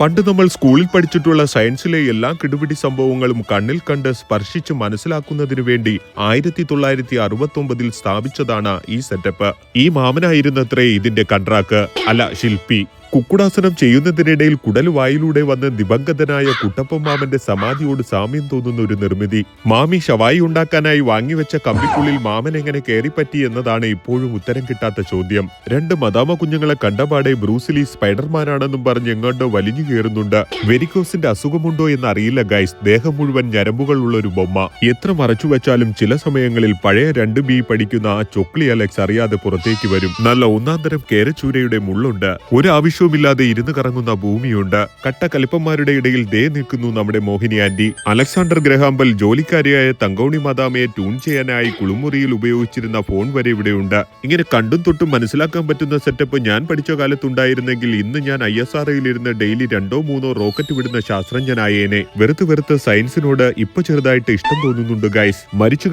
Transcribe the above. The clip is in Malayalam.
പണ്ട് നമ്മൾ സ്കൂളിൽ പഠിച്ചിട്ടുള്ള സയൻസിലെ എല്ലാ കിടുപിടി സംഭവങ്ങളും കണ്ണിൽ കണ്ട് സ്പർശിച്ച് മനസ്സിലാക്കുന്നതിനു വേണ്ടി ആയിരത്തി തൊള്ളായിരത്തി അറുപത്തി ഒമ്പതിൽ സ്ഥാപിച്ചതാണ് ഈ സെറ്റപ്പ് ഈ മാമനായിരുന്നത്രേ ഇതിന്റെ കൺട്രാക്ക്. അല്ല ശില്പി. കുക്കുടാസനം ചെയ്യുന്നതിനിടയിൽ കുടൽ വായിലൂടെ വന്ന് ദിവംഗതനായ കുട്ടപ്പൻ മാമന്റെ സമാധിയോട് സാമ്യം തോന്നുന്ന ഒരു നിർമ്മിതി. മാമി ഷവായി ഉണ്ടാക്കാനായി വാങ്ങിവെച്ച കമ്പിക്കുള്ളിൽ മാമൻ എങ്ങനെ കയറിപ്പറ്റി എന്നതാണ് ഇപ്പോഴും ഉത്തരം കിട്ടാത്ത ചോദ്യം. രണ്ട് മദാമ കുഞ്ഞുങ്ങളെ കണ്ടപാടെ ബ്രൂസിലി സ്പൈഡർമാനാണെന്നും പറഞ്ഞ് എങ്ങോട്ടോ വലിഞ്ഞു കയറുന്നുണ്ട്. വെരിക്കോസിന്റെ അസുഖമുണ്ടോ എന്ന് അറിയില്ല ഗൈസ്. ദേഹം മുഴുവൻ ഞരമ്പുകളുള്ള ഒരു ബൊമ്മ. എത്ര മറച്ചുവെച്ചാലും ചില സമയങ്ങളിൽ പഴയ രണ്ട് ബി പഠിക്കുന്ന ആ ചൊക്ലി അലക്സ് അറിയാതെ പുറത്തേക്ക് വരും. നല്ല ഒന്നാം തരം കേരച്ചൂരയുടെ മുള്ളുണ്ട്. ഒരു ആവശ്യവുമില്ലാതെ ഇരുന്ന് കറങ്ങുന്ന ഭൂമിയുണ്ട്. കട്ട കലിപ്പന്മാരുടെ ഇടയിൽ ദേ നിൽക്കുന്നു നമ്മുടെ Mohini aunty. Alexander Graham Bell ജോലിക്കാരിയായ തങ്കൗണി മാതാമയെ ട്യൂൺ ചെയ്യാനായി കുളിമുറിയിൽ ഉപയോഗിച്ചിരുന്ന ഫോൺ വരെ ഇവിടെയുണ്ട്. ഇങ്ങനെ കണ്ടും തൊട്ടും മനസ്സിലാക്കാൻ പറ്റുന്ന സെറ്റപ്പ് ഞാൻ പഠിച്ച കാലത്തുണ്ടായിരുന്നെങ്കിൽ ഇന്ന് ഞാൻ ഐ എസ് ആർ ഇരുന്ന് ഡെയിലി രണ്ടോ മൂന്നോ റോക്കറ്റ് വിടുന്ന ശാസ്ത്രജ്ഞനായേനെ. വെറുത്ത് വെറുത്ത് സയൻസിനോട് ഇപ്പൊ ചെറുതായിട്ട് ഇഷ്ടം തോന്നുന്നുണ്ട് ഗൈസ് മരിച്ചു